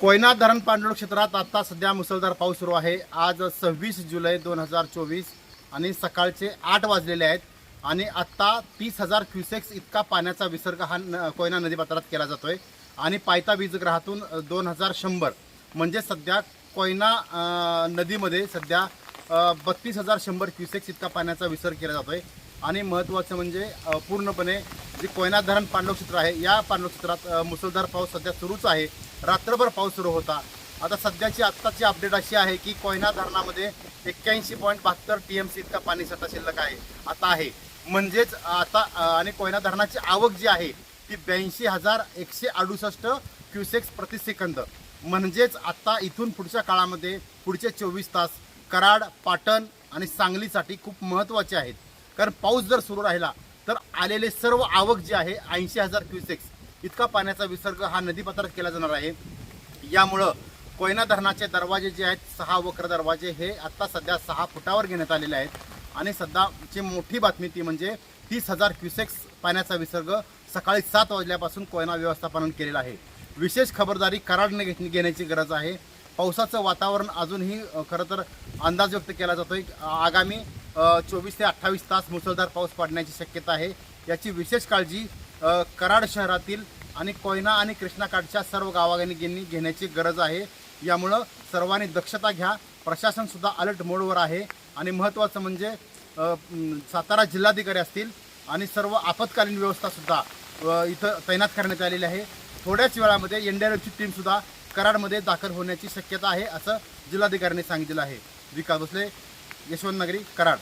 कोयना धरण पाणलोट क्षेत्रात आता सध्या मुसळधार पाऊस सुरू आहे. आज सव्वीस जुलै दोन हजार चोवीस आणि सकाळचे आठ वाजलेले आहेत आणि आत्ता तीस हजार क्युसेक्स इतका पाण्याचा विसर्ग हा न कोयना नदीपात्रात केला जातोय. आणि पायता वीजगृहातून दोन हजार शंभर. म्हणजे सध्या कोयना नदीमध्ये सध्या बत्तीस हजार शंभर क्युसेक्स इतका पाण्याचा विसर्ग केला जातोय. आणि महत्त्वाचं म्हणजे पूर्णपणे जे कोयना धरण पांडव क्षेत्र आहे या पांडव क्षेत्रात मुसळधार पाऊस सध्या सुरूच आहे. रात्रभर पाऊस सुरू होता. आता सध्याची आत्ताची अपडेट अशी आहे की कोयना धरणामध्ये एक्क्याऐंशी पॉईंट बहात्तर टी एम सी इतका पाणी साठा शिल्लक आहे. आता आहे. म्हणजेच आता आणि कोयना धरणाची आवक जी आहे ती ब्याऐंशी हजार एकशे अडुसष्ट क्युसेक्स प्रति सेकंद म्हणजेच आता इथून पुढच्या काळामध्ये पुढचे चोवीस तास कराड पाटण आणि सांगलीसाठी खूप महत्त्वाचे आहेत. कारण पाऊस जर सुरू राहिला तर आलेले सर्व आवक जी आहे ऐंशी हजार क्युसेक्स इतका पाण्याचा विसर्ग हा नदीपात्रात केला जाणार आहे. यामुळं कोयना धरणाचे दरवाजे जे आहेत सहा वक्र दरवाजे हे आत्ता सध्या सहा फुटावर घेण्यात आलेले आहेत. आणि सध्याची मोठी बातमी ती म्हणजे तीस हजार क्युसेक्स पाण्याचा विसर्ग सकाळी सात वाजल्यापासून कोयना व्यवस्थापन केलेलं आहे. विशेष खबरदारी कराडने घेण्याची गरज आहे. पावसाचं वातावरण अजूनही खरं तर अंदाज व्यक्त केला जातोय. आगामी चोवीस ते अठ्ठावीस तास मुसळधार पाऊस पडण्याची शक्यता आहे. याची विशेष काळजी कराड शहरातील आणि कोयना आणि कृष्णाकाठच्या सर्व गावागिनी घेणी घेण्याची गरज आहे. यामुळं सर्वांनी दक्षता घ्या. प्रशासनसुद्धा अलर्ट मोडवर आहे. आणि महत्त्वाचं म्हणजे सातारा जिल्हाधिकारी असतील आणि सर्व आपत्कालीन व्यवस्थासुद्धा इथं तैनात करण्यात आलेली आहे. थोड्याच वेळामध्ये एनडीआरएफची टीमसुद्धा कराडमध्ये दाखल होण्याची शक्यता आहे असं जिल्हाधिकाऱ्यांनी सांगितलेलं आहे. विकास भोसले यशवंत नगरी कराड.